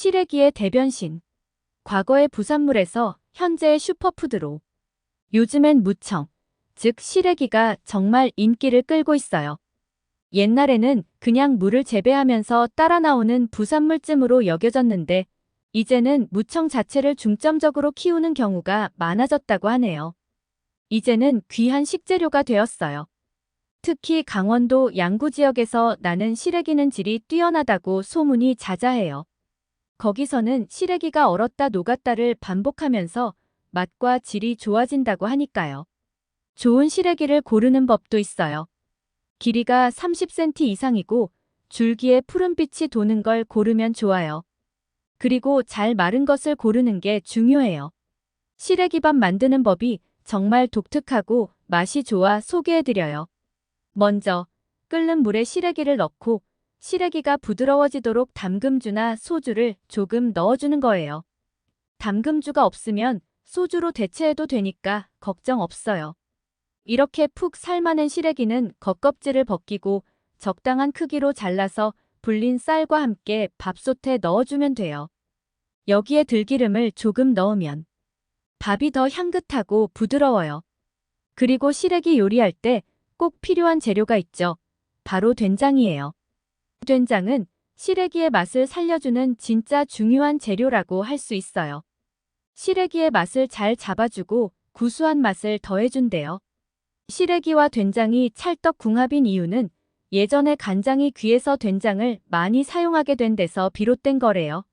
시래기의 대변신. 과거의 부산물에서 현재의 슈퍼푸드로. 요즘엔 무청, 즉 시래기가 정말 인기를 끌고 있어요. 옛날에는 그냥 물을 재배하면서 따라 나오는 부산물쯤으로 여겨졌는데 이제는 무청 자체를 중점적으로 키우는 경우가 많아졌다고 하네요. 이제는 귀한 식재료가 되었어요. 특히 강원도 양구 지역에서 나는 시래기는 질이 뛰어나다고 소문이 자자해요. 거기서는 시래기가 얼었다 녹았다를 반복하면서 맛과 질이 좋아진다고 하니까요. 좋은 시래기를 고르는 법도 있어요. 길이가 30cm 이상이고 줄기에 푸른빛이 도는 걸 고르면 좋아요. 그리고 잘 마른 것을 고르는 게 중요해요. 시래기밥 만드는 법이 정말 독특하고 맛이 좋아 소개해드려요. 먼저 끓는 물에 시래기를 넣고 시래기가 부드러워지도록 담금주나 소주를 조금 넣어주는 거예요. 담금주가 없으면 소주로 대체해도 되니까 걱정 없어요. 이렇게 푹 삶아낸 시래기는 겉껍질을 벗기고 적당한 크기로 잘라서 불린 쌀과 함께 밥솥에 넣어주면 돼요. 여기에 들기름을 조금 넣으면 밥이 더 향긋하고 부드러워요. 그리고 시래기 요리할 때 꼭 필요한 재료가 있죠. 바로 된장이에요. 된장은 시래기의 맛을 살려주는 진짜 중요한 재료라고 할 수 있어요. 시래기의 맛을 잘 잡아주고 구수한 맛을 더해준대요. 시래기와 된장이 찰떡 궁합인 이유는 예전에 간장이 귀해서 된장을 많이 사용하게 된 데서 비롯된 거래요.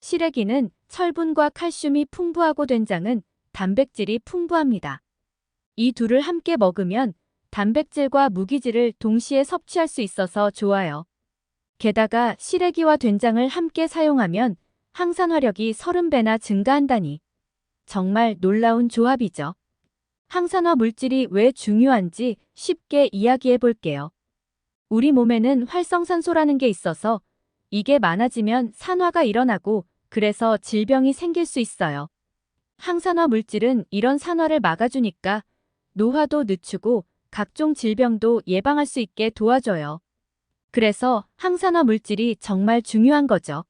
시래기는 철분과 칼슘이 풍부하고 된장은 단백질이 풍부합니다. 이 둘을 함께 먹으면 단백질과 무기질을 동시에 섭취할 수 있어서 좋아요. 게다가 시래기와 된장을 함께 사용하면 항산화력이 30배나 증가한다니. 정말 놀라운 조합이죠. 항산화 물질이 왜 중요한지 쉽게 이야기해 볼게요. 우리 몸에는 활성산소라는 게 있어서 이게 많아지면 산화가 일어나고 그래서 질병이 생길 수 있어요. 항산화 물질은 이런 산화를 막아주니까 노화도 늦추고 각종 질병도 예방할 수 있게 도와줘요. 그래서 항산화 물질이 정말 중요한 거죠.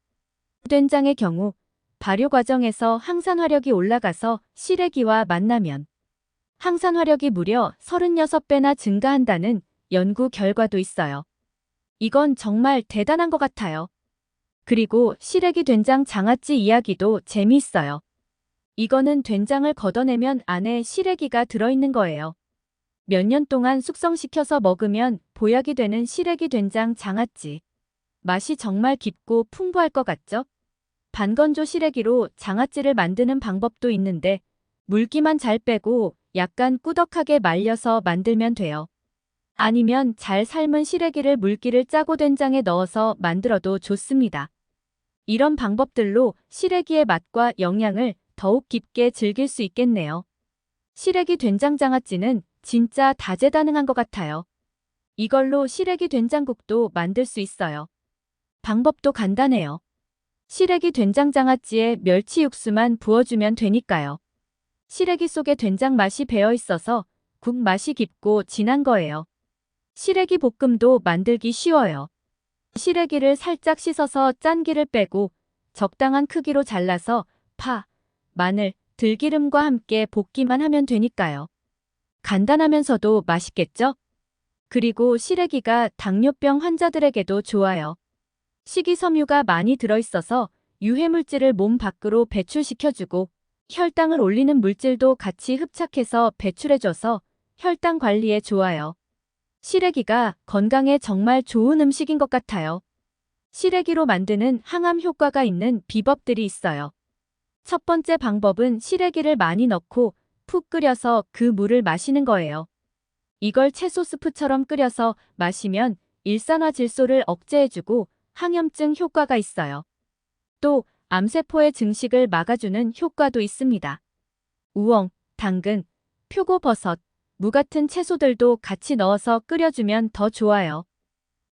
된장의 경우 발효 과정에서 항산화력이 올라가서 시래기와 만나면 항산화력이 무려 36배나 증가한다는 연구 결과도 있어요. 이건 정말 대단한 것 같아요. 그리고 시래기 된장 장아찌 이야기도 재미있어요. 이거는 된장을 걷어내면 안에 시래기가 들어있는 거예요. 몇 년 동안 숙성시켜서 먹으면 보약이 되는 시래기 된장 장아찌. 맛이 정말 깊고 풍부할 것 같죠? 반건조 시래기로 장아찌를 만드는 방법도 있는데 물기만 잘 빼고 약간 꾸덕하게 말려서 만들면 돼요. 아니면 잘 삶은 시래기를 물기를 짜고 된장에 넣어서 만들어도 좋습니다. 이런 방법들로 시래기의 맛과 영양을 더욱 깊게 즐길 수 있겠네요. 시래기 된장장아찌는 진짜 다재다능한 것 같아요. 이걸로 시래기 된장국도 만들 수 있어요. 방법도 간단해요. 시래기 된장장아찌에 멸치 육수만 부어주면 되니까요. 시래기 속에 된장 맛이 배어 있어서 국 맛이 깊고 진한 거예요. 시래기 볶음도 만들기 쉬워요. 시래기를 살짝 씻어서 짠기를 빼고 적당한 크기로 잘라서 파, 마늘, 들기름과 함께 볶기만 하면 되니까요. 간단하면서도 맛있겠죠? 그리고 시래기가 당뇨병 환자들에게도 좋아요. 식이섬유가 많이 들어있어서 유해물질을 몸 밖으로 배출시켜주고 혈당을 올리는 물질도 같이 흡착해서 배출해줘서 혈당 관리에 좋아요. 시래기가 건강에 정말 좋은 음식인 것 같아요. 시래기로 만드는 항암 효과가 있는 비법들이 있어요. 첫 번째 방법은 시래기를 많이 넣고 푹 끓여서 그 물을 마시는 거예요. 이걸 채소 스프처럼 끓여서 마시면 일산화 질소를 억제해주고 항염증 효과가 있어요. 또 암세포의 증식을 막아주는 효과도 있습니다. 우엉, 당근, 표고버섯, 무 같은 채소들도 같이 넣어서 끓여주면 더 좋아요.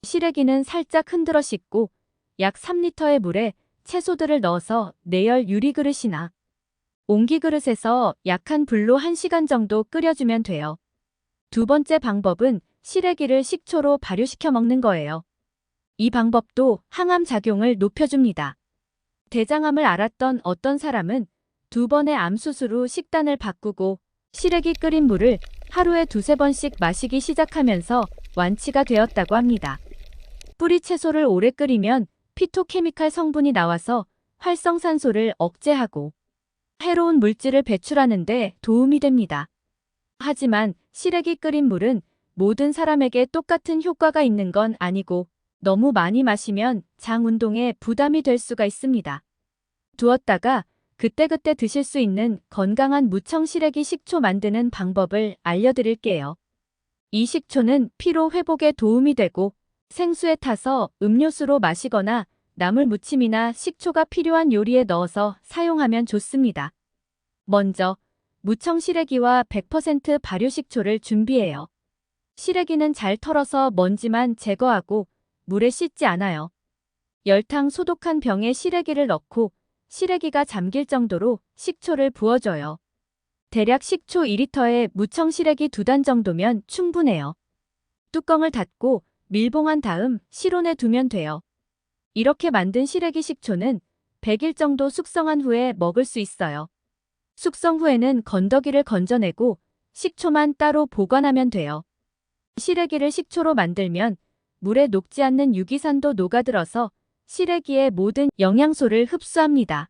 시래기는 살짝 흔들어 씻고 약 3리터의 물에 채소들을 넣어서 내열 유리그릇이나 옹기 그릇에서 약한 불로 1시간 정도 끓여주면 돼요. 두 번째 방법은 시래기를 식초로 발효시켜 먹는 거예요. 이 방법도 항암 작용을 높여줍니다. 대장암을 앓았던 어떤 사람은 두 번의 암수술 후 식단을 바꾸고 시래기 끓인 물을 하루에 두세 번씩 마시기 시작하면서 완치가 되었다고 합니다. 뿌리 채소를 오래 끓이면 피토케미칼 성분이 나와서 활성산소를 억제하고 해로운 물질을 배출하는데 도움이 됩니다. 하지만 시래기 끓인 물은 모든 사람에게 똑같은 효과가 있는 건 아니고 너무 많이 마시면 장 운동에 부담이 될 수가 있습니다. 두었다가 그때그때 드실 수 있는 건강한 무청 시래기 식초 만드는 방법을 알려드릴게요. 이 식초는 피로 회복에 도움이 되고 생수에 타서 음료수로 마시거나 나물 무침이나 식초가 필요한 요리에 넣어서 사용하면 좋습니다. 먼저 무청 시래기와 100% 발효 식초를 준비해요. 시래기는 잘 털어서 먼지만 제거하고 물에 씻지 않아요. 열탕 소독한 병에 시래기를 넣고 시래기가 잠길 정도로 식초를 부어줘요. 대략 식초 2리터에 무청 시래기 2단 정도면 충분해요. 뚜껑을 닫고 밀봉한 다음 실온에 두면 돼요. 이렇게 만든 시래기 식초는 100일 정도 숙성한 후에 먹을 수 있어요. 숙성 후에는 건더기를 건져내고 식초만 따로 보관하면 돼요. 시래기를 식초로 만들면 물에 녹지 않는 유기산도 녹아들어서 시래기의 모든 영양소를 흡수합니다.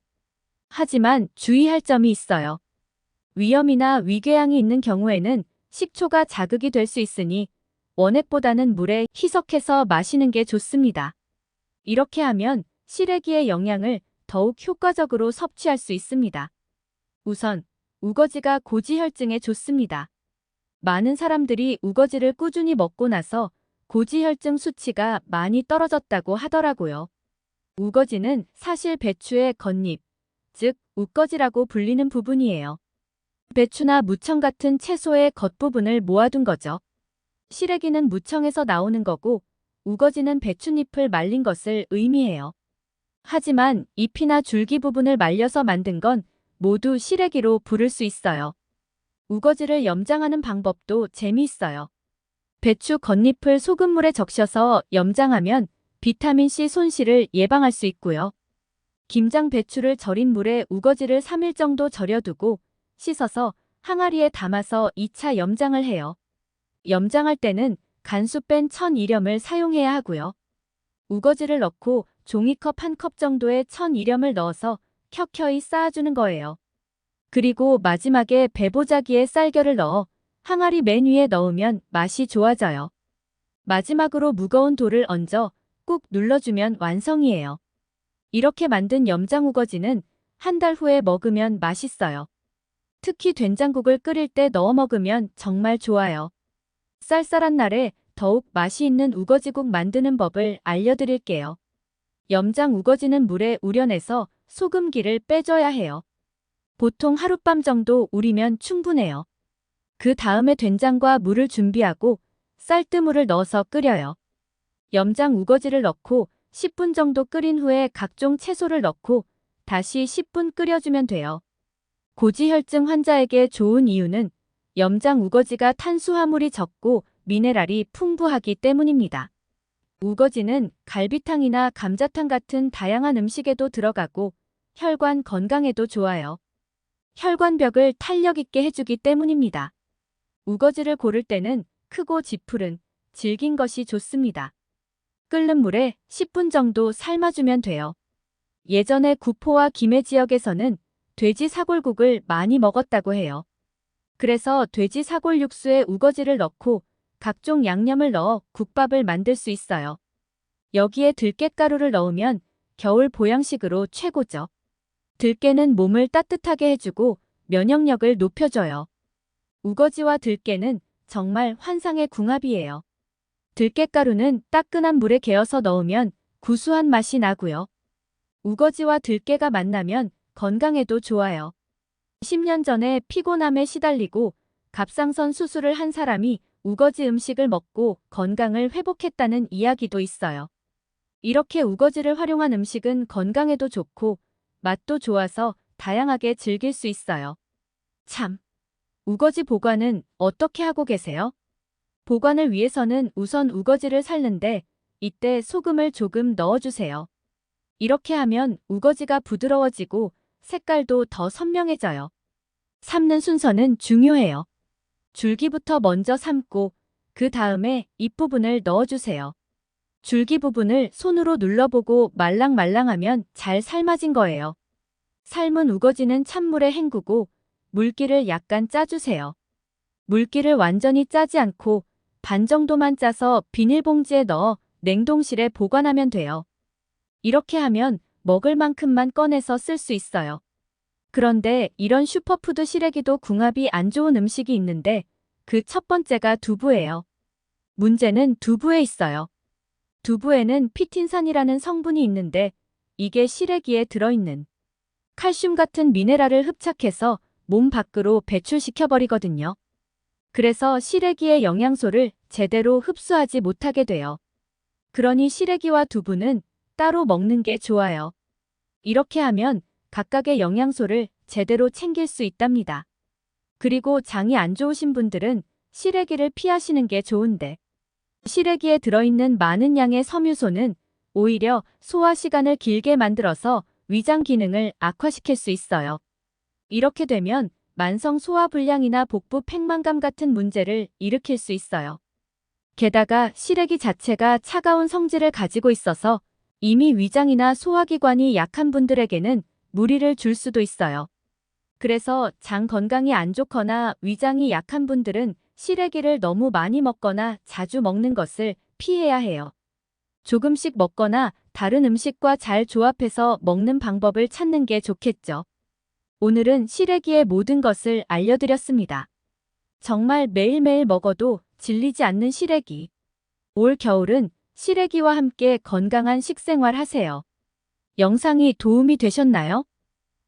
하지만 주의할 점이 있어요. 위염이나 위궤양이 있는 경우에는 식초가 자극이 될 수 있으니 원액보다는 물에 희석해서 마시는 게 좋습니다. 이렇게 하면 시래기의 영양을 더욱 효과적으로 섭취할 수 있습니다. 우선 우거지가 고지혈증에 좋습니다. 많은 사람들이 우거지를 꾸준히 먹고 나서 고지혈증 수치가 많이 떨어졌다고 하더라고요. 우거지는 사실 배추의 겉잎, 즉 우거지라고 불리는 부분이에요. 배추나 무청 같은 채소의 겉부분을 모아둔 거죠. 시래기는 무청에서 나오는 거고 우거지는 배춧잎을 말린 것을 의미해요. 하지만 잎이나 줄기 부분을 말려서 만든 건 모두 시래기로 부를 수 있어요. 우거지를 염장하는 방법도 재미있어요. 배추 겉잎을 소금물에 적셔서 염장하면 비타민C 손실을 예방할 수 있고요. 김장 배추를 절인 물에 우거지를 3일 정도 절여두고 씻어서 항아리에 담아서 2차 염장을 해요. 염장할 때는 간수 뺀 천이렴을 사용해야 하고요. 우거지를 넣고 종이컵 한 컵 정도의 천이렴을 넣어서 켜켜이 쌓아주는 거예요. 그리고 마지막에 배보자기에 쌀겨를 넣어 항아리 맨 위에 넣으면 맛이 좋아져요. 마지막으로 무거운 돌을 얹어 꾹 눌러주면 완성이에요. 이렇게 만든 염장 우거지는 한 달 후에 먹으면 맛있어요. 특히 된장국을 끓일 때 넣어 먹으면 정말 좋아요. 쌀쌀한 날에 더욱 맛이 있는 우거지국 만드는 법을 알려드릴게요. 염장 우거지는 물에 우려내서 소금기를 빼줘야 해요. 보통 하룻밤 정도 우리면 충분해요. 그 다음에 된장과 물을 준비하고 쌀뜨물을 넣어서 끓여요. 염장 우거지를 넣고 10분 정도 끓인 후에 각종 채소를 넣고 다시 10분 끓여주면 돼요. 고지혈증 환자에게 좋은 이유는 염장 우거지가 탄수화물이 적고 미네랄이 풍부하기 때문입니다. 우거지는 갈비탕이나 감자탕 같은 다양한 음식에도 들어가고 혈관 건강에도 좋아요. 혈관벽을 탄력 있게 해주기 때문입니다. 우거지를 고를 때는 크고 지푸른, 질긴 것이 좋습니다. 끓는 물에 10분 정도 삶아주면 돼요. 예전에 구포와 김해 지역에서는 돼지 사골국을 많이 먹었다고 해요. 그래서 돼지 사골 육수에 우거지를 넣고 각종 양념을 넣어 국밥을 만들 수 있어요. 여기에 들깨가루를 넣으면 겨울 보양식으로 최고죠. 들깨는 몸을 따뜻하게 해주고 면역력을 높여줘요. 우거지와 들깨는 정말 환상의 궁합이에요. 들깨가루는 따끈한 물에 개어서 넣으면 구수한 맛이 나고요. 우거지와 들깨가 만나면 건강에도 좋아요. 10년 전에 피곤함에 시달리고 갑상선 수술을 한 사람이 우거지 음식을 먹고 건강을 회복했다는 이야기도 있어요. 이렇게 우거지를 활용한 음식은 건강에도 좋고 맛도 좋아서 다양하게 즐길 수 있어요. 참. 우거지 보관은 어떻게 하고 계세요? 보관을 위해서는 우선 우거지를 삶는데 이때 소금을 조금 넣어주세요. 이렇게 하면 우거지가 부드러워지고 색깔도 더 선명해져요. 삶는 순서는 중요해요. 줄기부터 먼저 삶고 그 다음에 잎부분을 넣어주세요. 줄기 부분을 손으로 눌러보고 말랑말랑하면 잘 삶아진 거예요. 삶은 우거지는 찬물에 헹구고 물기를 약간 짜주세요. 물기를 완전히 짜지 않고 반 정도만 짜서 비닐봉지에 넣어 냉동실에 보관하면 돼요. 이렇게 하면 먹을 만큼만 꺼내서 쓸 수 있어요. 그런데 이런 슈퍼푸드 시래기도 궁합이 안 좋은 음식이 있는데 그 첫 번째가 두부예요. 문제는 두부에 있어요. 두부에는 피틴산이라는 성분이 있는데 이게 시래기에 들어있는 칼슘 같은 미네랄을 흡착해서 몸 밖으로 배출시켜버리거든요. 그래서 시래기의 영양소를 제대로 흡수하지 못하게 돼요. 그러니 시래기와 두부는 따로 먹는 게 좋아요. 이렇게 하면 각각의 영양소를 제대로 챙길 수 있답니다. 그리고 장이 안 좋으신 분들은 시래기를 피하시는 게 좋은데 시래기에 들어있는 많은 양의 섬유소는 오히려 소화 시간을 길게 만들어서 위장 기능을 악화시킬 수 있어요. 이렇게 되면 만성 소화불량이나 복부 팽만감 같은 문제를 일으킬 수 있어요. 게다가 시래기 자체가 차가운 성질을 가지고 있어서 이미 위장이나 소화기관이 약한 분들에게는 무리를 줄 수도 있어요. 그래서 장 건강이 안 좋거나 위장이 약한 분들은 시래기를 너무 많이 먹거나 자주 먹는 것을 피해야 해요. 조금씩 먹거나 다른 음식과 잘 조합해서 먹는 방법을 찾는 게 좋겠죠. 오늘은 시래기의 모든 것을 알려드렸습니다. 정말 매일매일 먹어도 질리지 않는 시래기. 올 겨울은 시래기와 함께 건강한 식생활 하세요. 영상이 도움이 되셨나요?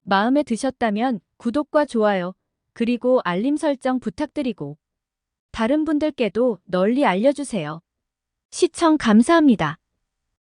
마음에 드셨다면 구독과 좋아요, 그리고 알림 설정 부탁드리고 다른 분들께도 널리 알려주세요. 시청 감사합니다.